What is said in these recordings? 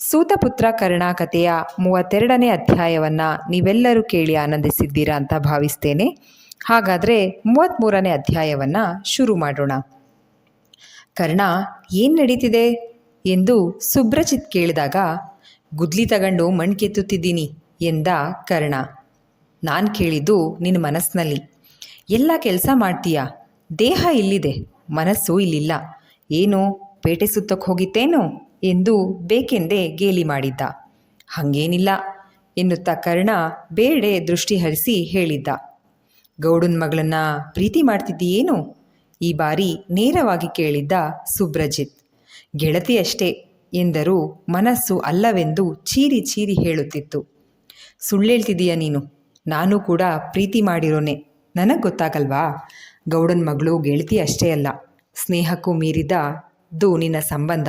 ಸೂತಪುತ್ರ ಕರ್ಣ ಕಥೆಯ ಮೂವತ್ತೆರಡನೇ ಅಧ್ಯಾಯವನ್ನು ನೀವೆಲ್ಲರೂ ಕೇಳಿ ಆನಂದಿಸಿದ್ದೀರಾ ಅಂತ ಭಾವಿಸ್ತೇನೆ. ಹಾಗಾದರೆ ಮೂವತ್ತ್ಮೂರನೇ ಅಧ್ಯಾಯವನ್ನು ಶುರು ಮಾಡೋಣ. ಕರ್ಣ, ಏನು ನಡೀತಿದೆ? ಎಂದು ಸುಬ್ರಜಿತ್ ಕೇಳಿದಾಗ, ಗುದ್ಲಿ ತಗೊಂಡು ಮಣ್ ಕೆತ್ತುತ್ತಿದ್ದೀನಿ ಎಂದ ಕರ್ಣ. ನಾನು ಕೇಳಿದ್ದು ನಿನ್ನ ಮನಸ್ಸಿನಲ್ಲಿ ಎಲ್ಲ ಕೆಲಸ ಮಾಡ್ತೀಯಾ? ದೇಹ ಇಲ್ಲಿದೆ, ಮನಸ್ಸು ಇಲ್ಲಿಲ್ಲ. ಏನು, ಪೇಟೆ ಸುತ್ತಕ್ಕೆ ಹೋಗಿತ್ತೇನು? ಎಂದು ಬೇಕೆಂದೇ ಗೇಲಿ ಮಾಡಿದ್ದ. ಹಾಗೇನಿಲ್ಲ ಎನ್ನುತ್ತಾ ಕರ್ಣ ಬೇಡೆ ದೃಷ್ಟಿ ಹರಿಸಿ ಹೇಳಿದ್ದ. ಗೌಡನ ಮಗಳನ್ನ ಪ್ರೀತಿ ಮಾಡ್ತಿದ್ದೀಯೇನು? ಈ ಬಾರಿ ನೇರವಾಗಿ ಕೇಳಿದ್ದ ಸುಬ್ರಜಿತ್. ಗೆಳತಿಯಷ್ಟೇ ಎಂದರೂ ಮನಸ್ಸು ಅಲ್ಲವೆಂದು ಚೀರಿ ಚೀರಿ ಹೇಳುತ್ತಿತ್ತು. ಸುಳ್ಳೇಳ್ತಿದೀಯ ನೀನು? ನಾನು ಕೂಡ ಪ್ರೀತಿ ಮಾಡಿರೋನೆ. ನನಗೆ ಗೊತ್ತಾಗಲ್ವಾ? ಗೌಡನ ಮಗಳು ಗೆಳತಿ ಅಷ್ಟೇ ಅಲ್ಲ. ಸ್ನೇಹಕ್ಕೂ ಮೀರಿದ ನಿನ್ನ ಸಂಬಂಧ.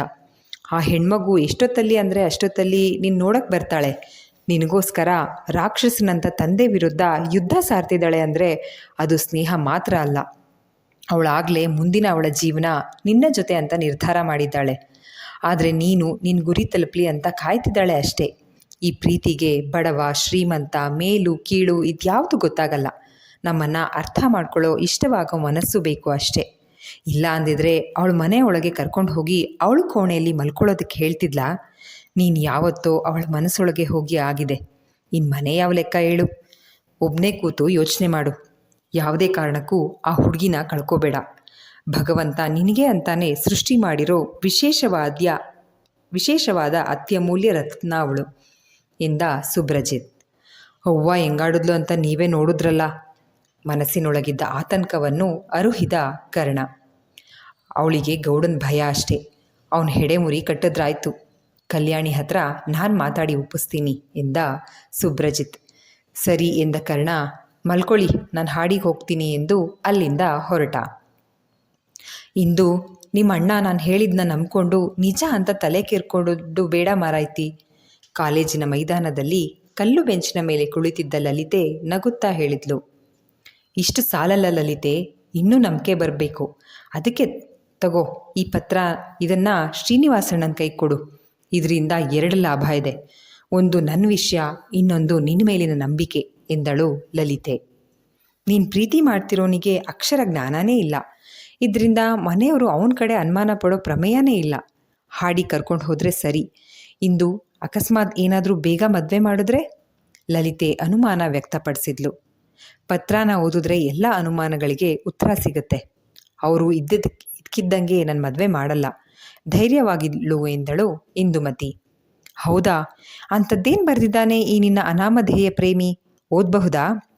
ಆ ಹೆಣ್ಮಗು ಎಷ್ಟೊತ್ತಲ್ಲಿ ಅಂದರೆ ಅಷ್ಟೊತ್ತಲ್ಲಿ ನೀನು ನೋಡಕ್ಕೆ ಬರ್ತಾಳೆ. ನಿನಗೋಸ್ಕರ ರಾಕ್ಷಸನಂತ ತಂದೆ ವಿರುದ್ಧ ಯುದ್ಧ ಸಾರ್ತಿದ್ದಾಳೆ ಅಂದರೆ ಅದು ಸ್ನೇಹ ಮಾತ್ರ ಅಲ್ಲ. ಅವಳಾಗಲೇ ಮುಂದಿನ ಅವಳ ಜೀವನ ನಿನ್ನ ಜೊತೆ ಅಂತ ನಿರ್ಧಾರ ಮಾಡಿದ್ದಾಳೆ. ಆದರೆ ನೀನು ನಿನ್ನ ಗುರಿ ತಲುಪಲಿ ಅಂತ ಕಾಯ್ತಿದ್ದಾಳೆ ಅಷ್ಟೇ. ಈ ಪ್ರೀತಿಗೆ ಬಡವ, ಶ್ರೀಮಂತ, ಮೇಲು, ಕೀಳು ಇದ್ಯಾವುದು ಗೊತ್ತಾಗಲ್ಲ. ನಮ್ಮನ್ನು ಅರ್ಥ ಮಾಡ್ಕೊಳ್ಳೋ ಇಷ್ಟವಾಗೋ ಮನಸ್ಸು ಬೇಕು ಅಷ್ಟೇ. ಇಲ್ಲ ಅಂದಿದ್ರೆ ಅವಳ ಮನೆ ಒಳಗೆ ಕರ್ಕೊಂಡು ಹೋಗಿ ಅವಳ ಕೋಣೆಯಲ್ಲಿ ಮಲ್ಕೊಳ್ಳೋದಕ್ಕೆ ಹೇಳ್ತಿದ್ಲಾ? ನೀನು ಯಾವತ್ತೋ ಅವಳ ಮನಸ್ಸೊಳಗೆ ಹೋಗಿ ಆಗಿದೆ. ಇನ್ನು ಮನೆ ಯಾವ ಲೆಕ್ಕ ಹೇಳು? ಒಬ್ಬನೇ ಕೂತು ಯೋಚನೆ ಮಾಡು. ಯಾವುದೇ ಕಾರಣಕ್ಕೂ ಆ ಹುಡುಗಿನ ಕಳ್ಕೋಬೇಡ. ಭಗವಂತ ನಿನಗೆ ಅಂತಾನೆ ಸೃಷ್ಟಿ ಮಾಡಿರೋ ವಿಶೇಷವಾದ್ಯ, ವಿಶೇಷವಾದ ಅತ್ಯಮೂಲ್ಯ ರತ್ನ ಅವಳು ಎಂದ ಸುಬ್ರಜಿತ್. ಅವ್ವ ಹೆಂಗಾಡಿದ್ಲು ಅಂತ ನೀವೇ ನೋಡಿದ್ರಲ್ಲ. ಮನಸ್ಸಿನೊಳಗಿದ್ದ ಆತಂಕವನ್ನು ಅರುಹಿದ ಕರ್ಣ. ಅವಳಿಗೆ ಗೌಡನ ಭಯ ಅಷ್ಟೇ. ಅವನ ಹೆಡೆ ಮುರಿ ಕಟ್ಟಿದ್ರಾಯ್ತು. ಕಲ್ಯಾಣಿ ಹತ್ರ ನಾನು ಮಾತಾಡಿ ಒಪ್ಪಿಸ್ತೀನಿ ಎಂದ ಸುಬ್ರಜಿತ್. ಸರಿ ಎಂದ ಕರ್ಣ ಮಲ್ಕೊಳ್ಳಿ ನಾನು ಹಾಡಿಗೆ ಹೋಗ್ತೀನಿ ಎಂದು ಅಲ್ಲಿಂದ ಹೊರಟ. ಇಂದು ನಿಮ್ಮ ಅಣ್ಣ ನಾನು ಹೇಳಿದ್ನ ನಂಬ್ಕೊಂಡು ನಿಜ ಅಂತ ತಲೆ ಕೇರ್ಕೊಂಡು ಬೇಡ ಮಾರಾಯ್ತಿ. ಕಾಲೇಜಿನ ಮೈದಾನದಲ್ಲಿ ಕಲ್ಲು ಬೆಂಚಿನ ಮೇಲೆ ಕುಳಿತಿದ್ದ ಲಲಿತೆ ನಗುತ್ತಾ ಹೇಳಿದ್ಲು. ಇಷ್ಟು ಸಾಲಲ್ಲ ಲಲಿತೆ ಇನ್ನೂ ನಂಬಿಕೆ ಬರಬೇಕು. ಅದಕ್ಕೆ ತಗೋ, ಈ ಪತ್ರ, ಇದನ್ನು ಶ್ರೀನಿವಾಸಣ್ಣನ ಕೈ ಕೊಡು. ಇದರಿಂದ ಎರಡು ಲಾಭ ಇದೆ. ಒಂದು ನನ್ನ ವಿಷಯ, ಇನ್ನೊಂದು ನಿನ್ನ ಮೇಲಿನ ನಂಬಿಕೆ, ಎಂದಳು ಲಲಿತೆ. ನೀನು ಪ್ರೀತಿ ಮಾಡ್ತಿರೋನಿಗೆ ಅಕ್ಷರ ಜ್ಞಾನನೇ ಇಲ್ಲ. ಇದರಿಂದ ಮನೆಯವರು ಅವನ ಕಡೆ ಅನುಮಾನ ಪಡೋ ಪ್ರಮೇಯನೇ ಇಲ್ಲ. ಹಾಡಿ ಕರ್ಕೊಂಡು ಹೋದರೆ ಸರಿ. ಇಂದು ಅಕಸ್ಮಾತ್ ಏನಾದರೂ ಬೇಗ ಮದುವೆ ಮಾಡಿದ್ರೆ? ಲಲಿತೆ ಅನುಮಾನ ವ್ಯಕ್ತಪಡಿಸಿದ್ಲು. ಪತ್ರನ ಓದಿದ್ರೆ ಎಲ್ಲ ಅನುಮಾನಗಳಿಗೆ ಉತ್ತರ ಸಿಗುತ್ತೆ. ಅವರು ಇದ್ದದ, ಇದ್ಕಿದ್ದಂಗೆ ನನ್ನ ಮದುವೆ ಮಾಡಲ್ಲ. ಧೈರ್ಯವಾಗಿದ್ಲು ಎಂದಳು ಇಂದುಮತಿ. ಹೌದಾ? ಅಂಥದ್ದೇನು ಬರೆದಿದ್ದಾನೆ ಈ ನಿನ್ನ ಅನಾಮಧೇಯ ಪ್ರೇಮಿ? ಓದಬಹುದಾ?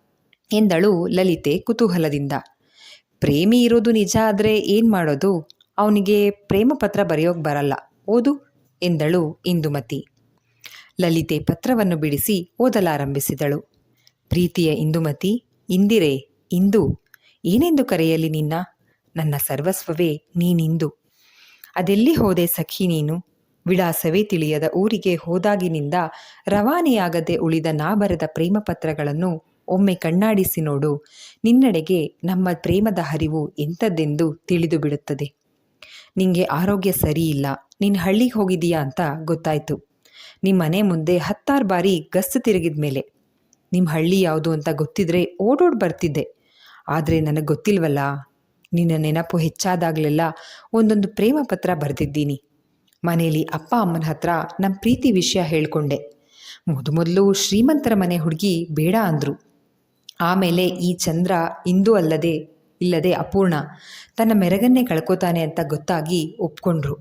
ಎಂದಳು ಲಲಿತೆ ಕುತೂಹಲದಿಂದ. ಪ್ರೇಮಿ ಇರೋದು ನಿಜ ಆದರೆ ಏನು ಮಾಡೋದು? ಅವನಿಗೆ ಪ್ರೇಮ ಪತ್ರ ಬರೆಯೋಕೆ ಬರಲ್ಲ. ಓದು ಎಂದಳು ಇಂದುಮತಿ. ಲಲಿತೆ ಪತ್ರವನ್ನು ಬಿಡಿಸಿ ಓದಲಾರಂಭಿಸಿದಳು. ಪ್ರೀತಿಯ ಇಂದುಮತಿ, ಇಂದಿರೆ, ಇಂದು, ಏನೆಂದು ಕರೆಯಲಿ ನಿನ್ನ, ನನ್ನ ಸರ್ವಸ್ವವೇ ನೀನಿಂದು. ಅದೆಲ್ಲಿ ಹೋದೆ ಸಖಿ ನೀನು? ವಿಳಾಸವೇ ತಿಳಿಯದ ಊರಿಗೆ ಹೋದಾಗಿನಿಂದ ರವಾನೆಯಾಗದೆ ಉಳಿದ ನಾ ಬರೆದ ಪ್ರೇಮ ಪತ್ರಗಳನ್ನು ಒಮ್ಮೆ ಕಣ್ಣಾಡಿಸಿ ನೋಡು. ನಿನ್ನಡೆಗೆ ನಮ್ಮ ಪ್ರೇಮದ ಹರಿವು ಎಂಥದ್ದೆಂದು ತಿಳಿದು ಬಿಡುತ್ತದೆ ನಿಂಗೆ ಆರೋಗ್ಯ ಸರಿಯಿಲ್ಲ. ನಿನ್ನ ಹಳ್ಳಿಗೆ ಹೋಗಿದೀಯಾ ಅಂತ ಗೊತ್ತಾಯ್ತು. ನಿಮ್ಮನೆ ಮುಂದೆ ಹತ್ತಾರು ಬಾರಿ ಗಸ್ತು ತಿರುಗಿದ ಮೇಲೆ ನಿಮ್ಮ ಹಳ್ಳಿ ಯಾವುದು ಅಂತ ಗೊತ್ತಿದ್ರೆ ಓಡೋಡ್ ಬರ್ತಿದ್ದೆ. ಆದರೆ ನನಗೆ ಗೊತ್ತಿಲ್ವಲ್ಲ, ನಿನ್ನ ನೆನಪು ಹೆಚ್ಚಾದಾಗಲೆಲ್ಲ ಒಂದೊಂದು ಪ್ರೇಮ ಪತ್ರ ಬರೆದಿದ್ದೀನಿ. ಮನೆಯಲ್ಲಿ ಅಪ್ಪ ಅಮ್ಮನ ಹತ್ರ ನಮ್ಮ ಪ್ರೀತಿ ವಿಷಯ ಹೇಳಿಕೊಂಡೆ. ಮೊದಮೊದಲು ಶ್ರೀಮಂತರ ಮನೆ ಹುಡುಗಿ ಬೇಡ ಅಂದರು. ಆಮೇಲೆ ಈ ಚಂದ್ರ ಇಂದು ಅಲ್ಲದೆ, ಇಲ್ಲದೆ ಅಪೂರ್ಣ ತನ್ನ ಮೆರಗನ್ನೇ ಕಳ್ಕೊತಾನೆ ಅಂತ ಗೊತ್ತಾಗಿ ಒಪ್ಕೊಂಡ್ರು.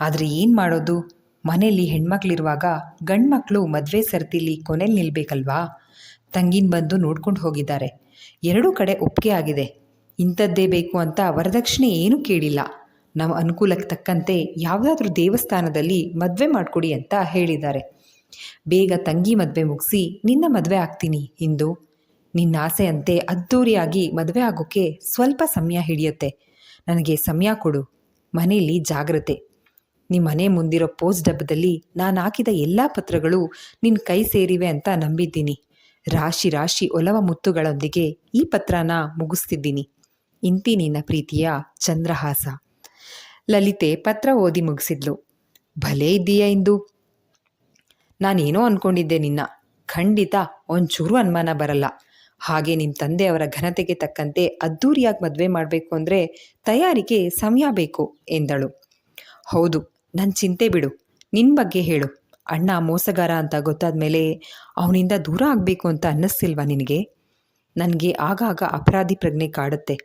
ಆದರೆ ಏನು ಮಾಡೋದು? ಮನೆಯಲ್ಲಿ ಹೆಣ್ಮಕ್ಳಿರುವಾಗ ಗಂಡ್ಮಕ್ಳು ಮದುವೆ ಸರ್ತಿಲಿ ಕೊನೆಯಲ್ಲಿ ನಿಲ್ಬೇಕಲ್ವಾ? ತಂಗಿನ ಬಂದು ನೋಡ್ಕೊಂಡು ಹೋಗಿದ್ದಾರೆ. ಎರಡೂ ಕಡೆ ಒಪ್ಪಿಗೆ ಆಗಿದೆ. ಇಂಥದ್ದೇ ಬೇಕು ಅಂತ ವರದಕ್ಷಿಣೆ ಏನೂ ಕೇಳಿಲ್ಲ. ನಮ್ಮ ಅನುಕೂಲಕ್ಕೆ ತಕ್ಕಂತೆ ಯಾವುದಾದ್ರೂ ದೇವಸ್ಥಾನದಲ್ಲಿ ಮದುವೆ ಮಾಡಿಕೊಡಿ ಅಂತ ಹೇಳಿದ್ದಾರೆ. ಬೇಗ ತಂಗಿ ಮದುವೆ ಮುಗಿಸಿ ನಿನ್ನ ಮದುವೆ ಆಗ್ತೀನಿ ಇಂದು. ನಿನ್ನ ಆಸೆಯಂತೆ ಅದ್ಧೂರಿಯಾಗಿ ಮದುವೆ ಆಗೋಕ್ಕೆ ಸ್ವಲ್ಪ ಸಮಯ ಹಿಡಿಯುತ್ತೆ. ನನಗೆ ಸಮಯ ಕೊಡು. ಮನೆಯಲ್ಲಿ ಜಾಗ್ರತೆ. ನಿಮ್ಮ ಮನೆ ಮುಂದಿರೋ ಪೋಸ್ಟ್ ಡಬ್ಬದಲ್ಲಿ ನಾನು ಹಾಕಿದ ಎಲ್ಲ ಪತ್ರಗಳು ನಿನ್ನ ಕೈ ಸೇರಿವೆ ಅಂತ ನಂಬಿದ್ದೀನಿ. ರಾಶಿ ರಾಶಿ ಒಲವ ಮುತ್ತುಗಳೊಂದಿಗೆ ಈ ಪತ್ರನ ಮುಗಿಸ್ತಿದ್ದೀನಿ. ಇಂತಿ ನಿನ್ನ ಪ್ರೀತಿಯ ಚಂದ್ರಹಾಸ. ಲಲಿತೆ ಪತ್ರ ಓದಿ ಮುಗಿಸಿದ್ಲು. ಭಲೇ ಇದ್ದೀಯಾ ಇಂದು. ನಾನೇನೋ ಅಂದ್ಕೊಂಡಿದ್ದೆ ನಿನ್ನ. ಖಂಡಿತ ಒಂಚೂರು ಅನುಮಾನ ಬರಲ್ಲ. ಹಾಗೆ ನಿಮ್ಮ ತಂದೆಯವರ ಘನತೆಗೆ ತಕ್ಕಂತೆ ಅದ್ದೂರಿಯಾಗಿ ಮದುವೆ ಮಾಡಬೇಕು ಅಂದರೆ ತಯಾರಿಗೆ ಸಮಯ ಬೇಕು ಎಂದಳು. ಹೌದು ನನ್ನ ಚಿಂತೆ ಬಿಡು. ನಿನ್ನ ಬಗ್ಗೆ ಹೇಳು. ಅಣ್ಣ ಮೋಸಗಾರ ಅಂತ ಗೊತ್ತಾದ ಮೇಲೆ ಅವನಿಂದ ದೂರ ಆಗಬೇಕು ಅಂತ ಅನ್ನಿಸ್ತಿಲ್ವಾ ನಿನಗೆ? ನನಗೆ ಆಗಾಗ ಅಪರಾಧಿ ಪ್ರಜ್ಞೆ ಕಾಡುತ್ತೆ.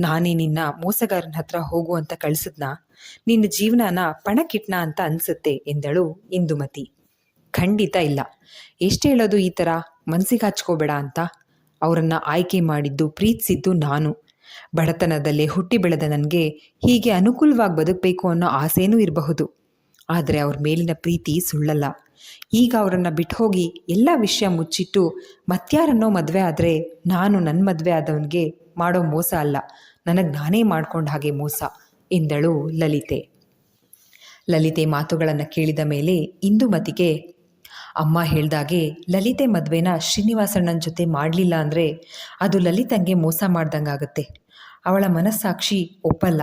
ನಾನೇ ನಿನ್ನ ಮೋಸಗಾರನ ಹತ್ರ ಹೋಗು ಅಂತ ಕಳಿಸಿದ್ನ. ನಿನ್ನ ಜೀವನನ ಪಣಕಿಟ್ನ ಅಂತ ಅನಿಸುತ್ತೆ ಎಂದಳು ಇಂದುಮತಿ. ಖಂಡಿತ ಇಲ್ಲ. ಎಷ್ಟು ಹೇಳೋದು ಈ ಥರ ಮನಸ್ಸಿಗೆ ಹಚ್ಕೋಬೇಡ ಅಂತ. ಅವರನ್ನು ಆಯ್ಕೆ ಮಾಡಿದ್ದು, ಪ್ರೀತಿಸಿದ್ದು ನಾನು. ಬಡತನದಲ್ಲೇ ಹುಟ್ಟಿ ಬೆಳೆದ ನನಗೆ ಹೀಗೆ ಅನುಕೂಲವಾಗಿ ಬದುಕಬೇಕು ಅನ್ನೋ ಆಸೆಯೂ ಇರಬಹುದು. ಆದರೆ ಅವ್ರ ಮೇಲಿನ ಪ್ರೀತಿ ಸುಳ್ಳಲ್ಲ. ಈಗ ಅವರನ್ನು ಬಿಟ್ಟು ಹೋಗಿ ಎಲ್ಲ ವಿಷಯ ಮುಚ್ಚಿಟ್ಟು ಮತ್ಯಾರನ್ನೋ ಮದುವೆ ಆದರೆ ನಾನು ನನ್ನ ಮದುವೆ ಆದವನಿಗೆ ಮಾಡೋ ಮೋಸ ಅಲ್ಲ. ನನಗೆ ನಾನೇ ಮಾಡ್ಕೊಂಡ ಹಾಗೆ ಮೋಸ, ಎಂದಳು ಲಲಿತೆ. ಲಲಿತೆ ಮಾತುಗಳನ್ನು ಕೇಳಿದ ಮೇಲೆ ಇಂದುಮತಿಗೆ ಅಮ್ಮ ಹೇಳ್ದಾಗೆ ಲಲಿತೆ ಮದುವೆನ ಶ್ರೀನಿವಾಸಣ್ಣನ ಜೊತೆ ಮಾಡಲಿಲ್ಲ ಅಂದರೆ ಅದು ಲಲಿತಂಗೆ ಮೋಸ ಮಾಡ್ದಂಗಾಗತ್ತೆ. ಅವಳ ಮನಸ್ಸಾಕ್ಷಿ ಒಪ್ಪಲ್ಲ.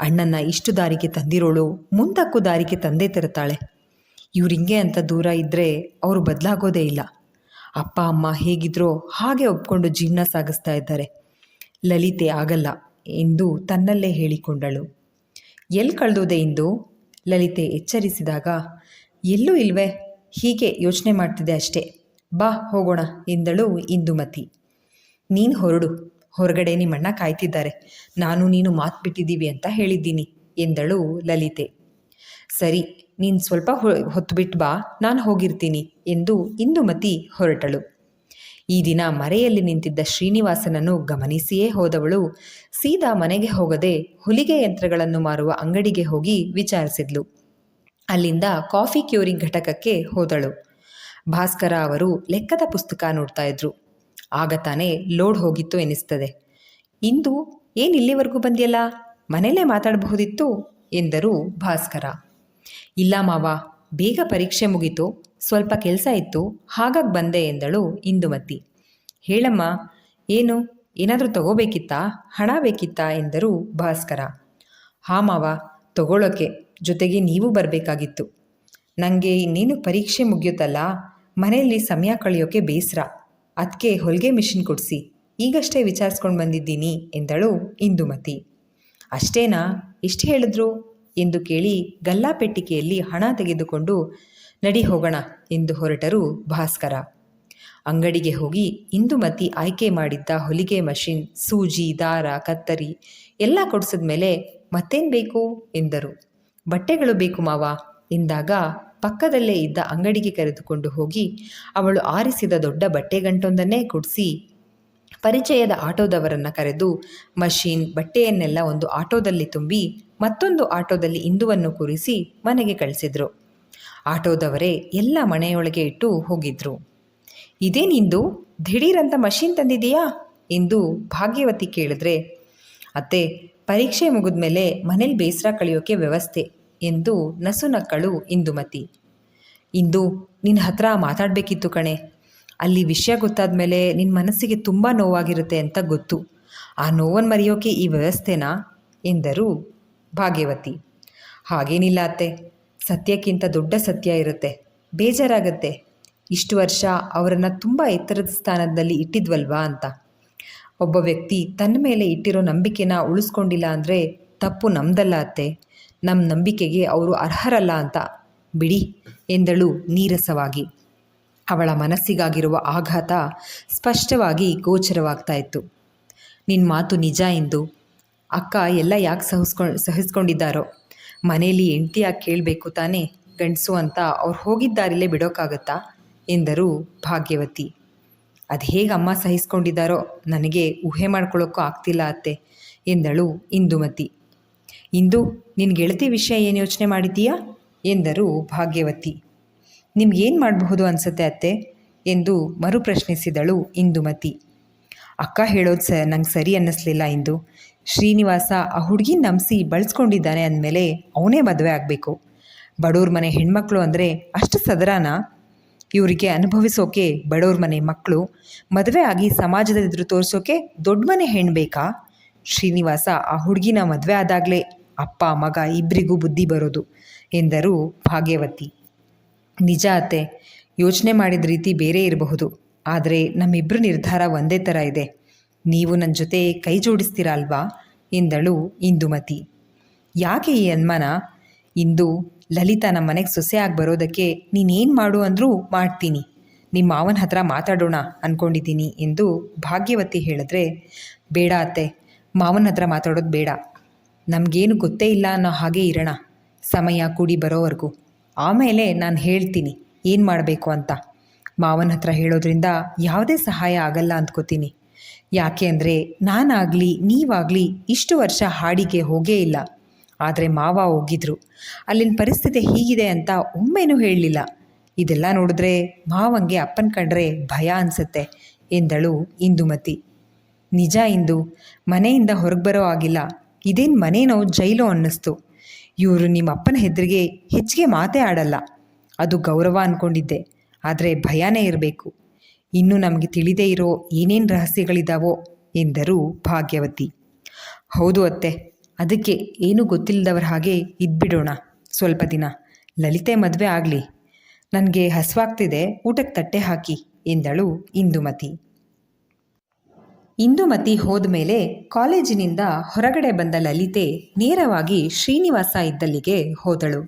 ಅಣ್ಣನ ಇಷ್ಟು ದಾರಿಗೆ ತಂದಿರೋಳು, ಮುಂದಕ್ಕೂ ದಾರಿಗೆ ತಂದೆ ತರುತ್ತಾಳೆ. ಇವ್ರಿಂಗೆ ಅಂತ ದೂರ ಇದ್ದರೆ ಅವರು ಬದಲಾಗೋದೇ ಇಲ್ಲ. ಅಪ್ಪ, ಅಮ್ಮ ಹೇಗಿದ್ರೋ ಹಾಗೆ ಒಪ್ಕೊಂಡು ಜೀವನ ಸಾಗಿಸ್ತಾ ಇದ್ದಾರೆ. ಲಲಿತೆ ಆಗಲ್ಲ ಎಂದು ತನ್ನಲ್ಲೇ ಹೇಳಿಕೊಂಡಳು. ಎಲ್ಲಿ ಕಳೆದೋದೆ ಎಂದು ಲಲಿತೆ ಎಚ್ಚರಿಸಿದಾಗ, ಎಲ್ಲೂ ಇಲ್ವೇ? ಹೀಗೆ ಯೋಚನೆ ಮಾಡ್ತಿದೆ ಅಷ್ಟೇ. ಬಾ ಹೋಗೋಣ ಎಂದಳು ಇಂದುಮತಿ. ನೀನು ಹೊರಡು. ಹೊರಗಡೆ ನಿಮ್ಮಣ್ಣ ಕಾಯ್ತಿದ್ದಾರೆ. ನಾನು ನೀನು ಮಾತು ಬಿಟ್ಟಿದ್ದೀವಿ ಅಂತ ಹೇಳಿದ್ದೀನಿ, ಎಂದಳು ಲಲಿತೆ. ಸರಿ, ನೀನು ಸ್ವಲ್ಪ ಹೊತ್ತು ಬಿಟ್ಟು ಬಾ, ನಾನು ಹೋಗಿರ್ತೀನಿ, ಎಂದು ಇಂದುಮತಿ ಹೊರಟಳು. ಈ ದಿನ ಮರೆಯಲ್ಲಿ ನಿಂತಿದ್ದ ಶ್ರೀನಿವಾಸನನ್ನು ಗಮನಿಸಿಯೇ ಹೋದವಳು ಸೀದಾ ಮನೆಗೆ ಹೋಗದೆ ಹುಲಿಗೆ ಯಂತ್ರಗಳನ್ನು ಮಾರುವ ಅಂಗಡಿಗೆ ಹೋಗಿ ವಿಚಾರಿಸಿದ್ಲು. ಅಲ್ಲಿಂದ ಕಾಫಿ ಕ್ಯೂರಿಂಗ್ ಘಟಕಕ್ಕೆ ಹೋದಳು. ಭಾಸ್ಕರ ಅವರು ಲೆಕ್ಕದ ಪುಸ್ತಕ ನೋಡ್ತಾ ಇದ್ರು. ಆಗ ತಾನೇ ಲೋಡ್ ಹೋಗಿತ್ತು ಎನಿಸ್ತದೆ. ಇಂದು ಏನು ಇಲ್ಲಿವರೆಗೂ ಬಂದಿಯಲ್ಲ? ಮನೆಯಲ್ಲೇ ಮಾತಾಡಬಹುದಿತ್ತು ಎಂದರು ಭಾಸ್ಕರ. ಇಲ್ಲ ಮಾವ, ಬೇಗ ಪರೀಕ್ಷೆ ಮುಗೀತು, ಸ್ವಲ್ಪ ಕೆಲಸ ಇತ್ತು, ಹಾಗಾಗಿ ಬಂದೆ ಎಂದಳು ಇಂದುಮತಿ. ಹೇಳಮ್ಮ, ಏನು, ಏನಾದರೂ ತಗೋಬೇಕಿತ್ತಾ? ಹಣ ಬೇಕಿತ್ತಾ? ಎಂದರು ಭಾಸ್ಕರ. ಹಾ ಮಾವ ತಗೊಳ್ಳೋಕೆ ಜೊತೆಗೆ ನೀವು ಬರಬೇಕಾಗಿತ್ತು. ನನಗೆ ಇನ್ನೇನು ಪರೀಕ್ಷೆ ಮುಗಿಯುತ್ತಲ್ಲ? ಮನೆಯಲ್ಲಿ ಸಮಯ ಕಳೆಯೋಕೆ ಬೇಸರ. ಅದಕ್ಕೆ ಹೊಲಿಗೆ ಮಿಷಿನ್ ಕೊಡಿಸಿ. ಈಗಷ್ಟೇ ವಿಚಾರಿಸ್ಕೊಂಡು ಬಂದಿದ್ದೀನಿ ಎಂದಳು ಇಂದುಮತಿ. ಅಷ್ಟೇನಾ? ಇಷ್ಟು ಹೇಳಿದ್ರು? ಎಂದು ಕೇಳಿ ಗಲ್ಲಾಪೆಟ್ಟಿಗೆಯಲ್ಲಿ ಹಣ ತೆಗೆದುಕೊಂಡು, ನಡಿ ಹೋಗೋಣ ಎಂದು ಹೊರಟರು ಭಾಸ್ಕರ. ಅಂಗಡಿಗೆ ಹೋಗಿ ಇಂದುಮತಿ ಆಯ್ಕೆ ಮಾಡಿದ್ದ ಹೊಲಿಗೆ ಮಷಿನ್, ಸೂಜಿ, ದಾರ, ಕತ್ತರಿ ಎಲ್ಲ ಕೊಡಿಸಿದ ಮೇಲೆ ಮತ್ತೇನು ಬೇಕು? ಎಂದರು. ಬಟ್ಟೆಗಳು ಬೇಕು ಮಾವ ಎಂದಾಗ ಪಕ್ಕದಲ್ಲೇ ಇದ್ದ ಅಂಗಡಿಗೆ ಕರೆದುಕೊಂಡು ಹೋಗಿ, ಅವಳು ಆರಿಸಿದ ದೊಡ್ಡ ಬಟ್ಟೆಗಂಟೊಂದನ್ನೇ ಕೊಡಿಸಿ, ಪರಿಚಯದ ಆಟೋದವರನ್ನು ಕರೆದು ಮಷೀನ್, ಬಟ್ಟೆಯನ್ನೆಲ್ಲ ಒಂದು ಆಟೋದಲ್ಲಿ ತುಂಬಿ, ಮತ್ತೊಂದು ಆಟೋದಲ್ಲಿ ಇಂದುವನ್ನು ಕೂರಿಸಿ ಮನೆಗೆ ಕಳಿಸಿದ್ರು. ಆಟೋದವರೇ ಎಲ್ಲ ಮನೆಯೊಳಗೆ ಇಟ್ಟು ಹೋಗಿದ್ರು. ಇದೇನಿಂದು ದಿಢೀರಂತ ಮಷೀನ್ ತಂದಿದೆಯಾ ಎಂದು ಭಾಗ್ಯವತಿ ಕೇಳಿದ್ರೆ, ಅತ್ತೆ, ಪರೀಕ್ಷೆ ಮುಗಿದ್ಮೇಲೆ ಮನೇಲಿ ಬೇಸರ ಕಳೆಯೋಕೆ ವ್ಯವಸ್ಥೆ. ಎಂದು ನಸುನಕ್ಕಳು ಇಂದುಮತಿ. ಇಂದು ನಿನ್ನ ಹತ್ರ ಮಾತಾಡಬೇಕಿತ್ತು ಕಣೆ. ಅಲ್ಲಿ ವಿಷಯ ಗೊತ್ತಾದ ಮೇಲೆ ನಿನ್ನ ಮನಸ್ಸಿಗೆ ತುಂಬ ನೋವಾಗಿರುತ್ತೆ ಅಂತ ಗೊತ್ತು. ಆ ನೋವನ್ನು ಮರೆಯೋಕೆ ಈ ವ್ಯವಸ್ಥೆನಾ? ಎಂದರು ಭಾಗ್ಯವತಿ. ಹಾಗೇನಿಲ್ಲ ಅತ್ತೆ. ಸತ್ಯಕ್ಕಿಂತ ದೊಡ್ಡ ಸತ್ಯ ಇರುತ್ತೆ. ಬೇಜಾರಾಗತ್ತೆ. ಇಷ್ಟು ವರ್ಷ ಅವರನ್ನು ತುಂಬ ಎತ್ತರದ ಸ್ಥಾನದಲ್ಲಿ ಇಟ್ಟಿದ್ವಲ್ವಾ ಅಂತ. ಒಬ್ಬ ವ್ಯಕ್ತಿ ತನ್ನ ಮೇಲೆ ಇಟ್ಟಿರೋ ನಂಬಿಕೆನ ಉಳಿಸ್ಕೊಂಡಿಲ್ಲ ಅಂದರೆ ತಪ್ಪು ನಮ್ದಲ್ಲ ಅತ್ತೆ. ನಮ್ಮ ನಂಬಿಕೆಗೆ ಅವರು ಅರ್ಹರಲ್ಲ ಅಂತ ಬಿಡಿ ಎಂದಳು ನೀರಸವಾಗಿ. ಅವಳ ಮನಸ್ಸಿಗಾಗಿರುವ ಆಘಾತ ಸ್ಪಷ್ಟವಾಗಿ ಗೋಚರವಾಗ್ತಾ ಇತ್ತು ನಿನ್ನ ಮಾತು ನಿಜ ಎಂದು. ಅಕ್ಕ ಎಲ್ಲ ಯಾಕೆ ಸಹಿಸ್ಕೊಂಡು ಸಹಿಸ್ಕೊಂಡಿದ್ದಾರೋ? ಮನೇಲಿ ಹೆಂಡ್ತಿಯಾಗಿ ಕೇಳಬೇಕು ತಾನೇ? ಗಂಡಸು ಅಂತ ಅವ್ರು ಹೋಗಿದ್ದಾರಿಲ್ಲೇ ಬಿಡೋಕ್ಕಾಗತ್ತಾ ಎಂದರು ಭಾಗ್ಯವತಿ. ಅದು ಹೇಗೆ ಅಮ್ಮ ಸಹಿಸ್ಕೊಂಡಿದ್ದಾರೋ? ನನಗೆ ಊಹೆ ಮಾಡ್ಕೊಳ್ಳೋಕ್ಕೂ ಆಗ್ತಿಲ್ಲ ಅತ್ತೆ, ಎಂದಳು ಇಂದುಮತಿ. ಇಂದು ನಿನ್ನ ಗೆಳತಿ ವಿಷಯ ಏನು ಯೋಚನೆ ಮಾಡಿದ್ದೀಯಾ? ಎಂದರು ಭಾಗ್ಯವತಿ. ನಿಮ್ಗೇನು ಮಾಡಬಹುದು ಅನಿಸುತ್ತೆ ಅತ್ತೆ? ಎಂದು ಮರುಪ್ರಶ್ನಿಸಿದಳು ಇಂದುಮತಿ. ಅಕ್ಕ ಹೇಳೋದು ಸ ನಂಗೆ ಸರಿ ಅನ್ನಿಸ್ಲಿಲ್ಲ ಇಂದು. ಶ್ರೀನಿವಾಸ ಆ ಹುಡುಗಿ ನಂಬಿಸಿ ಬಳಸ್ಕೊಂಡಿದ್ದಾನೆ ಅಂದಮೇಲೆ ಅವನೇ ಮದುವೆ ಆಗಬೇಕು. ಬಡವ್ರ ಮನೆ ಹೆಣ್ಮಕ್ಳು ಅಂದರೆ ಅಷ್ಟು ಸದರಾನ? ಇವರಿಗೆ ಅನುಭವಿಸೋಕೆ ಬಡವ್ರ ಮನೆ ಮಕ್ಕಳು ಮದುವೆ ಆಗಿ ಸಮಾಜದ ಎದುರು ತೋರಿಸೋಕೆ ದೊಡ್ಡ ಮನೆ ಹೆಣ್ಣು ಬೇಕಾ? ಶ್ರೀನಿವಾಸ ಆ ಹುಡುಗಿನ ಮದುವೆ ಆದಾಗಲೇ ಅಪ್ಪ, ಮಗ ಇಬ್ಬರಿಗೂ ಬುದ್ಧಿ ಬರೋದು ಎಂದರು ಭಾಗ್ಯವತಿ. ನಿಜ ಅತ್ತೆ, ಯೋಚನೆ ಮಾಡಿದ ರೀತಿ ಬೇರೆ ಇರಬಹುದು, ಆದರೆ ನಮ್ಮಿಬ್ಬರ ನಿರ್ಧಾರ ಒಂದೇ ಥರ ಇದೆ. ನೀವು ನನ್ನ ಜೊತೆ ಕೈ ಜೋಡಿಸ್ತೀರಾ ಅಲ್ವಾ? ಎಂದಳು ಇಂದುಮತಿ. ಯಾಕೆ ಈ ಅನ್ಮಾನ? ಇಂದು ಲಲಿತಾ ನಮ್ಮ ಮನೆಗೆ ಸೊಸೆ ಆಗಿ ಬರೋದಕ್ಕೆ ನೀನೇನು ಮಾಡು ಅಂದರೂ ಮಾಡ್ತೀನಿ. ನಿಮ್ಮ ಮಾವನ ಹತ್ರ ಮಾತಾಡೋಣ ಅಂದ್ಕೊಂಡಿದ್ದೀನಿ ಎಂದು ಭಾಗ್ಯವತಿ ಹೇಳಿದ್ರೆ, ಬೇಡ ಅತ್ತೆ, ಮಾವನ ಹತ್ರ ಮಾತಾಡೋದು ಬೇಡ. ನಮಗೇನು ಗೊತ್ತೇ ಇಲ್ಲ ಅನ್ನೋ ಹಾಗೆ ಇರೋಣ. ಸಮಯ ಕೂಡಿ ಬರೋವರೆಗೂ. ಆಮೇಲೆ ನಾನು ಹೇಳ್ತೀನಿ, ಏನು ಮಾಡಬೇಕು ಅಂತ. ಮಾವನ ಹತ್ರ ಹೇಳೋದ್ರಿಂದ ಯಾವುದೇ ಸಹಾಯ ಆಗಲ್ಲ ಅಂದ್ಕೋತೀನಿ. ಯಾಕೆ ಅಂದರೆ ನಾನಾಗಲಿ, ನೀವಾಗಲಿ ಇಷ್ಟು ವರ್ಷ ಹಾಡಿಗೆ ಹೋಗೇ ಇಲ್ಲ. ಆದರೆ ಮಾವ ಹೋಗಿದ್ರು. ಅಲ್ಲಿನ ಪರಿಸ್ಥಿತಿ ಹೀಗಿದೆ ಅಂತ ಒಮ್ಮೆನೂ ಹೇಳಲಿಲ್ಲ. ಇದೆಲ್ಲ ನೋಡಿದ್ರೆ ಮಾವಂಗೆ ಅಪ್ಪನ ಕಂಡ್ರೆ ಭಯ ಅನಿಸುತ್ತೆ, ಎಂದಳು ಇಂದುಮತಿ. ನಿಜ ಇಂದು, ಮನೆಯಿಂದ ಹೊರಗೆ ಬರೋ ಆಗಿಲ್ಲ ಇದೇನು ಮನೇನೋ ಜೈಲೋ ಅನ್ನಿಸ್ತು. ಇವರು ನಿಮ್ಮ ಅಪ್ಪನ ಹೆದರಿಗೆ ಹೆಚ್ಚಿಗೆ ಮಾತೇ ಆಡಲ್ಲ. ಅದು ಗೌರವ ಅಂದ್ಕೊಂಡಿದ್ದೆ ಆದರೆ ಭಯನೇ ಇರಬೇಕು. ಇನ್ನು ನಮಗೆ ತಿಳಿದೇ ಇರೋ ಏನೇನು ರಹಸ್ಯಗಳಿದಾವೋ ಎಂದರು ಭಾಗ್ಯವತಿ. ಹೌದು ಅತ್ತೆ. ಅದಕ್ಕೆ ಏನೂ ಗೊತ್ತಿಲ್ಲದವ್ರ ಹಾಗೆ ಇದ್ಬಿಡೋಣ. ಸ್ವಲ್ಪ ದಿನ. ಲಲಿತೆ ಮದುವೆ ಆಗಲಿ. ನನಗೆ ಹಸುವಾಗ್ತಿದೆ. ಊಟಕ್ಕೆ ತಟ್ಟೆ ಹಾಕಿ ಎಂದಳು ಇಂದುಮತಿ. ಇಂದುಮತಿ ಹೋದ ಮೇಲೆ ಕಾಲೇಜಿನಿಂದ ಹೊರಗಡೆ ಬಂದ ಲಲಿತೆ ನೇರವಾಗಿ ಶ್ರೀನಿವಾಸ ಇದ್ದಲ್ಲಿಗೆ ಹೋದಳು.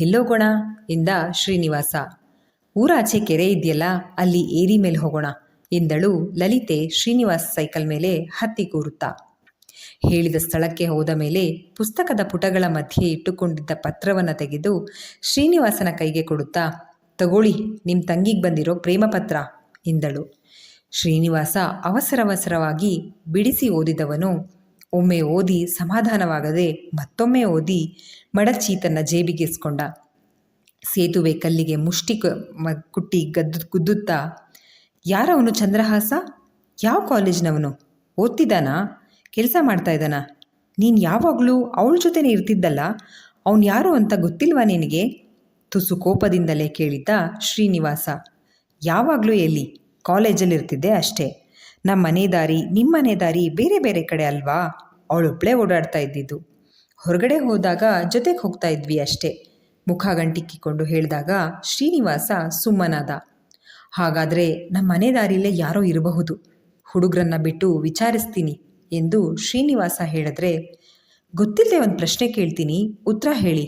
ಎಲ್ಲೋಗೋಣ ಎಂದ ಶ್ರೀನಿವಾಸ. ಊರಾಚೆ ಕೆರೆ ಇದೆಯಲ್ಲ, ಅಲ್ಲಿ ಏರಿ ಮೇಲೆ ಹೋಗೋಣ ಎಂದಳು ಲಲಿತೆ ಶ್ರೀನಿವಾಸ್ ಸೈಕಲ್ ಮೇಲೆ ಹತ್ತಿ ಕೂರುತ್ತಾ. ಹೇಳಿದ ಸ್ಥಳಕ್ಕೆ ಹೋದ ಮೇಲೆ ಪುಸ್ತಕದ ಪುಟಗಳ ಮಧ್ಯೆ ಇಟ್ಟುಕೊಂಡಿದ್ದ ಪತ್ರವನ್ನು ತೆಗೆದು ಶ್ರೀನಿವಾಸನ ಕೈಗೆ ಕೊಡುತ್ತಾ, ತಗೊಳ್ಳಿ ನಿಮ್ಮ ತಂಗಿಗೆ ಬಂದಿರೋ ಪ್ರೇಮ ಪತ್ರ ಎಂದಳು. ಶ್ರೀನಿವಾಸ ಅವಸರವಸರವಾಗಿ ಬಿಡಿಸಿ ಓದಿದವನು. ಒಮ್ಮೆ ಓದಿ ಸಮಾಧಾನವಾಗದೆ ಮತ್ತೊಮ್ಮೆ ಓದಿ ಮಡಚಿ ತನ್ನ ಜೇಬಿಗೆಸ್ಕೊಂಡ. ಸೇತುವೆ ಕಲ್ಲಿಗೆ ಮುಷ್ಟಿ ಕುಟ್ಟಿ ಗದ್ದು ಗುದ್ದುತ್ತಾ ಯಾರವನು ಚಂದ್ರಹಾಸ? ಯಾವ ಕಾಲೇಜ್ನವನು? ಓದ್ತಿದ್ದಾನಾ? ಕೆಲಸ ಮಾಡ್ತಾ ಇದ್ದಾನಾ? ನೀನು ಯಾವಾಗಲೂ ಅವಳ ಜೊತೆನೇ ಇರ್ತಿದ್ದಲ್ಲ? ಅವನು ಯಾರು ಅಂತ ಗೊತ್ತಿಲ್ವಾ ನಿನಗೆ? ತುಸು ಕೋಪದಿಂದಲೇ ಕೇಳಿದ್ದ ಶ್ರೀನಿವಾಸ. ಯಾವಾಗಲೂ ಎಲ್ಲಿ? ಕಾಲೇಜಲ್ಲಿ ಇರ್ತಿದ್ದೆ ಅಷ್ಟೇ. ನಮ್ಮ ಮನೆ ದಾರಿ ನಿಮ್ಮ ಮನೆ ದಾರಿ ಬೇರೆ ಬೇರೆ ಕಡೆ ಅಲ್ವಾ? ಅವಳೊಬ್ಬಳೇ ಓಡಾಡ್ತಾ ಇದ್ದಿದ್ದು. ಹೊರಗಡೆ ಹೋದಾಗ ಜೊತೆಗೆ ಹೋಗ್ತಾ ಇದ್ವಿ ಅಷ್ಟೇ. ಮುಖ ಗಂಟಿಕ್ಕಿಕೊಂಡು ಹೇಳಿದಾಗ ಶ್ರೀನಿವಾಸ ಸುಮ್ಮನಾದ. ಹಾಗಾದರೆ ನಮ್ಮ ಮನೆ ದಾರಿಲೇ ಯಾರೋ ಇರಬಹುದು. ಹುಡುಗರನ್ನ ಬಿಟ್ಟು ವಿಚಾರಿಸ್ತೀನಿ ಎಂದು ಶ್ರೀನಿವಾಸ ಹೇಳಿದ್ರೆ ಗೊತ್ತಿಲ್ಲದೆ ಒಂದು ಪ್ರಶ್ನೆ ಕೇಳ್ತೀನಿ. ಉತ್ತರ ಹೇಳಿ.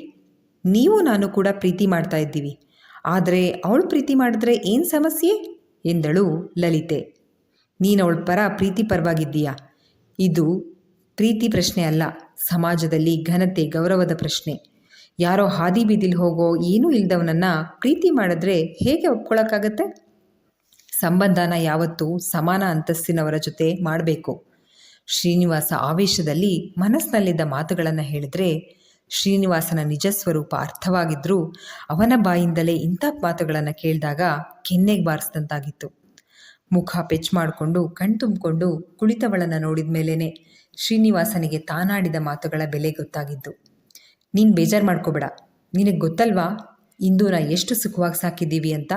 ನೀವು ನಾನು ಕೂಡ ಪ್ರೀತಿ ಮಾಡ್ತಾ ಇದ್ದೀವಿ. ಆದರೆ ಅವಳು ಪ್ರೀತಿ ಮಾಡಿದ್ರೆ ಏನು ಸಮಸ್ಯೆ? ಎಂದಳು ಲಲಿತೆ. ನೀನು ಅವಳ ಪರ ಪ್ರೀತಿ ಪರವಾಗಿದ್ದೀಯಾ? ಇದು ಪ್ರೀತಿ ಪ್ರಶ್ನೆ ಅಲ್ಲ, ಸಮಾಜದಲ್ಲಿ ಘನತೆ, ಗೌರವದ ಪ್ರಶ್ನೆ. ಯಾರೋ ಹಾದಿ ಬೀದಿಲಿ ಹೋಗೋ ಏನೂ ಇಲ್ಲದವನನ್ನ ಪ್ರೀತಿ ಮಾಡಿದ್ರೆ ಹೇಗೆ ಒಪ್ಕೊಳ್ಳೋಕ್ಕಾಗತ್ತೆ ಸಂಬಂಧನ ಯಾವತ್ತೂ ಸಮಾನ ಅಂತಸ್ತಿನವರ ಜೊತೆ ಮಾಡಬೇಕು. ಶ್ರೀನಿವಾಸ ಆವೇಶದಲ್ಲಿ ಮನಸ್ಸಿನಲ್ಲಿದ್ದ ಮಾತುಗಳನ್ನು ಹೇಳಿದ್ರೆ ಶ್ರೀನಿವಾಸನ ನಿಜ ಸ್ವರೂಪ ಅರ್ಥವಾಗಿದ್ರೂ ಅವನ ಬಾಯಿಂದಲೇ ಇಂಥ ಮಾತುಗಳನ್ನು ಕೇಳಿದಾಗ ಕೆನ್ನೆಗೆ ಬಾರಿಸಿದಂತಾಗಿತ್ತು. ಮುಖ ಪೆಚ್ ಮಾಡಿಕೊಂಡು ಕಣ್ತುಂಬಿಕೊಂಡು ಕುಳಿತವಳನ್ನು ನೋಡಿದ ಮೇಲೇ ಶ್ರೀನಿವಾಸನಿಗೆ ತಾನಾಡಿದ ಮಾತುಗಳ ಬೆಲೆ ಗೊತ್ತಾಗಿದ್ದು. ನೀನು ಬೇಜಾರು ಮಾಡ್ಕೋಬೇಡ. ನಿನಗೆ ಗೊತ್ತಲ್ವಾ? ನಾ ಎಷ್ಟು ಸುಖವಾಗಿ ಸಾಕಿದ್ದೀವಿ ಅಂತ?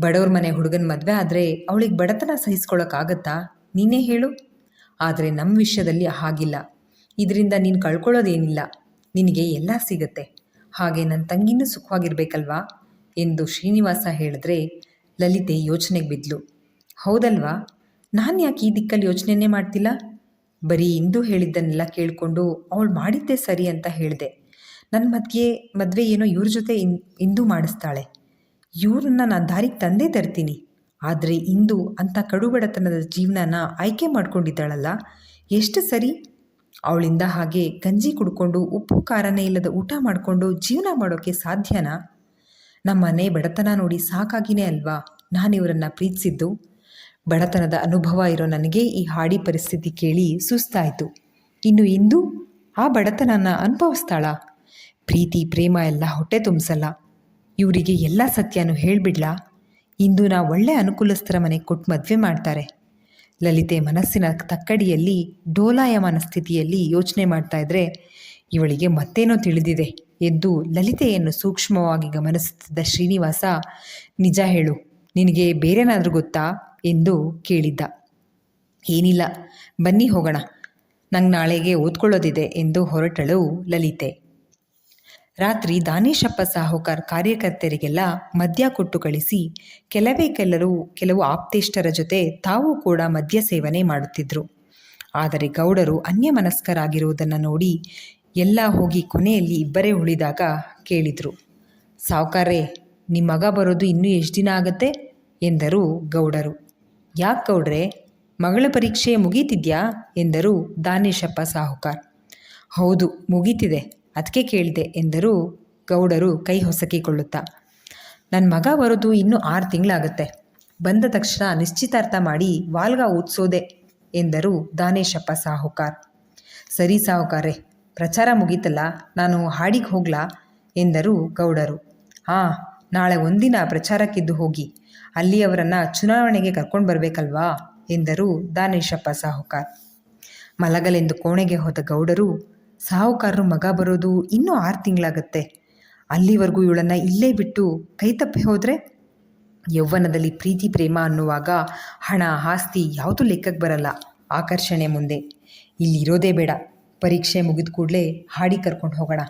ಬಡವ್ರ ಮನೆ ಹುಡುಗನ ಮದುವೆ ಆದರೆ ಅವಳಿಗೆ ಬಡತನ ಸಹಿಸ್ಕೊಳ್ಳೋಕ್ಕಾಗತ್ತಾ ನೀನೇ ಹೇಳು. ಆದರೆ ನಮ್ಮ ವಿಷಯದಲ್ಲಿ ಹಾಗಿಲ್ಲ. ಇದರಿಂದ ನೀನು ಕಳ್ಕೊಳ್ಳೋದೇನಿಲ್ಲ ನಿನಗೆ ಎಲ್ಲ ಸಿಗತ್ತೆ. ಹಾಗೆ ನನ್ನ ತಂಗಿನೂ ಸುಖವಾಗಿರ್ಬೇಕಲ್ವಾ? ಎಂದು ಶ್ರೀನಿವಾಸ ಹೇಳಿದ್ರೆ ಲಲಿತೆ ಯೋಚನೆಗೆ ಬಿದ್ಲು. ಹೌದಲ್ವಾ? ನಾನು ಯಾಕೆ ಈ ದಿಕ್ಕಲ್ಲಿ ಯೋಚನೆನೇ ಮಾಡ್ತಿಲ್ಲ? ಬರೀ ಇಂದು ಹೇಳಿದ್ದನ್ನೆಲ್ಲ ಕೇಳಿಕೊಂಡು ಅವಳು ಮಾಡಿದ್ದೆ ಸರಿ ಅಂತ ಹೇಳಿದೆ. ನನ್ನ ಮದುವೆ ಮದುವೆ ಏನೋ ಇವ್ರ ಜೊತೆ ಇನ್, ಇಂದು ಮಾಡಿಸ್ತಾಳೆ. ಇವ್ರನ್ನ ನಾನು ದಾರಿಗೆ ತಂದೇ ತರ್ತೀನಿ. ಆದರೆ ಇಂದು ಅಂಥ ಕಡುಬಡತನದ ಜೀವನನ ಆಯ್ಕೆ ಮಾಡ್ಕೊಂಡಿದ್ದಾಳಲ್ಲ? ಎಷ್ಟು ಸರಿ? ಅವಳಿಂದ ಹಾಗೆ ಗಂಜಿ ಕುಡ್ಕೊಂಡು ಉಪ್ಪು ಖಾರನೇ ಇಲ್ಲದ ಊಟ ಮಾಡಿಕೊಂಡು ಜೀವನ ಮಾಡೋಕ್ಕೆ ಸಾಧ್ಯನಾ? ನಮ್ಮನೆ ಬಡತನ ನೋಡಿ ಸಾಕಾಗಿನೇ ಅಲ್ವಾ? ನಾನು ಇವರನ್ನು ಪ್ರೀತಿಸಿದ್ದು. ಬಡತನದ ಅನುಭವ ಇರೋ ನನಗೆ ಈ ಹಾಡಿ ಪರಿಸ್ಥಿತಿ ಕೇಳಿ ಸುಸ್ತಾಯಿತು. ಇನ್ನು ಇಂದು ಆ ಬಡತನನ ಅನುಭವಿಸ್ತಾಳ ಪ್ರೀತಿ, ಪ್ರೇಮ ಎಲ್ಲ ಹೊಟ್ಟೆ ತುಂಬಿಸಲ್ಲ. ಇವರಿಗೆ ಎಲ್ಲ ಸತ್ಯನೂ ಹೇಳಿಬಿಡ್ಲಾ? ಇಂದು ನಾ ಒಳ್ಳೆ ಅನುಕೂಲಸ್ಥರ ಮನೆಗೆ ಕೊಟ್ಟು ಮದುವೆ ಮಾಡ್ತಾರೆ. ಲಲಿತೆ ಮನಸ್ಸಿನ ತಕ್ಕಡಿಯಲ್ಲಿ, ಡೋಲಾಯಮಾನ ಸ್ಥಿತಿಯಲ್ಲಿ ಯೋಚನೆ ಮಾಡ್ತಾ ಇದ್ರೆ, ಇವಳಿಗೆ ಮತ್ತೇನೋ ತಿಳಿದಿದೆ. ಎಂದು ಲಲಿತೆಯನ್ನು ಸೂಕ್ಷ್ಮವಾಗಿ ಗಮನಿಸುತ್ತಿದ್ದ ಶ್ರೀನಿವಾಸ, ನಿಜ ಹೇಳು, ನಿನಗೆ ಬೇರೇನಾದರೂ ಗೊತ್ತಾ? ಎಂದು ಕೇಳಿದ್ದ. ಏನಿಲ್ಲ, ಬನ್ನಿ ಹೋಗೋಣ. ನಂಗೆ ನಾಳೆಗೆ ಓದ್ಕೊಳ್ಳೋದಿದೆ ಎಂದು ಹೊರಟಳು ಲಲಿತೆ. ರಾತ್ರಿ ದಾನೇಶಪ್ಪ ಸಾಹುಕಾರ್ ಕಾರ್ಯಕರ್ತರಿಗೆಲ್ಲ ಮದ್ಯ ಕೊಟ್ಟು ಕಳಿಸಿ ಕೆಲವೇ ಕೆಲರು ಕೆಲವು ಆಪ್ತೇಷ್ಟರ ಜೊತೆ ತಾವು ಕೂಡ ಮದ್ಯ ಸೇವನೆ ಮಾಡುತ್ತಿದ್ದರು ಆದರೆ ಗೌಡರು ಅನ್ಯಮನಸ್ಕರಾಗಿರುವುದನ್ನು ನೋಡಿ ಎಲ್ಲ ಹೋಗಿ ಕೊನೆಯಲ್ಲಿ ಇಬ್ಬರೇ ಉಳಿದಾಗ ಕೇಳಿದರು. ಸಾಹುಕಾರೇ ನಿಮ್ಮ ಮಗ ಬರೋದು ಇನ್ನೂ ಎಷ್ಟು ದಿನ ಆಗತ್ತೆ? ಎಂದರು ಗೌಡರು. ಯಾಕೆ ಗೌಡ್ರೆ, ಮಗಳ ಪರೀಕ್ಷೆ ಮುಗೀತಿದ್ಯಾ? ಎಂದರು ದಾನೇಶಪ್ಪ ಸಾಹುಕಾರ್. ಹೌದು, ಮುಗೀತಿದೆ. ಅದಕ್ಕೆ ಕೇಳಿದೆ ಎಂದರು ಗೌಡರು ಕೈ ಹೊಸಕಿಕೊಳ್ಳುತ್ತಾ. ನನ್ನ ಮಗ ಬರೋದು ಇನ್ನೂ ಆರು ತಿಂಗಳಾಗುತ್ತೆ. ಬಂದ ತಕ್ಷಣ ನಿಶ್ಚಿತಾರ್ಥ ಮಾಡಿ ವಾಲ್ಗ ಓದಿಸೋದೆ ಎಂದರು ದಾನೇಶಪ್ಪ ಸಾಹುಕಾರ್. ಸರಿ ಸಾಹುಕಾರೆ, ಪ್ರಚಾರ ಮುಗೀತಲ್ಲ, ನಾನು ಹಾಡಿಗೆ ಹೋಗ್ಲಾ ಎಂದರು ಗೌಡರು. ಹಾಂ ನಾಳೆ ಒಂದಿನ ಪ್ರಚಾರಕ್ಕಿದ್ದು ಹೋಗಿ ಅಲ್ಲಿ ಅವರನ್ನು ಚುನಾವಣೆಗೆ ಕರ್ಕೊಂಡು ಬರಬೇಕಲ್ವಾ ಎಂದರು ದಾನೇಶಪ್ಪ ಸಾಹುಕಾರ್. ಮಲಗಲೆಂದು ಕೋಣೆಗೆ ಹೋದ ಗೌಡರು ಸಾಹುಕಾರರು ಮಗ ಬರೋದು ಇನ್ನೂ ಆರು ತಿಂಗಳಾಗತ್ತೆ. ಅಲ್ಲಿವರೆಗೂ ಇವಳನ್ನು ಇಲ್ಲೇ ಬಿಟ್ಟು ಕೈ ತಪ್ಪಿ ಹೋದರೆ? ಯೌವನದಲ್ಲಿ ಪ್ರೀತಿ, ಪ್ರೇಮ ಅನ್ನುವಾಗ ಹಣ, ಆಸ್ತಿ ಯಾವುದೂ ಲೆಕ್ಕಕ್ಕೆ ಬರಲ್ಲ. ಆಕರ್ಷಣೆ ಮುಂದೆ. ಇಲ್ಲಿರೋದೇ ಬೇಡ. ಪರೀಕ್ಷೆ ಮುಗಿದ ಕೂಡಲೇ ಹಾಡಿ ಕರ್ಕೊಂಡು ಹೋಗೋಣ.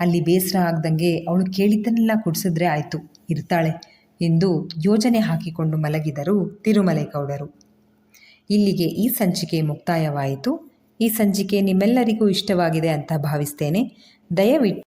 ಅಲ್ಲಿ ಬೇಸರ ಆಗ್ದಂಗೆ ಅವಳು ಕೇಳಿದ್ದನ್ನೆಲ್ಲ ಕುಡಿಸಿದ್ರೆ ಆಯಿತು. ಇರ್ತಾಳೆ ಎಂದು ಯೋಜನೆ ಹಾಕಿಕೊಂಡು ಮಲಗಿದರು ತಿರುಮಲೇಗೌಡರು. ಇಲ್ಲಿಗೆ ಈ ಸಂಚಿಕೆ ಮುಕ್ತಾಯವಾಯಿತು. ಈ ಸಂಚಿಕೆ ನಿಮ್ಮೆಲ್ಲರಿಗೂ ಇಷ್ಟವಾಗಿದೆ ಅಂತ ಭಾವಿಸ್ತೇನೆ. ದಯವಿಟ್ಟು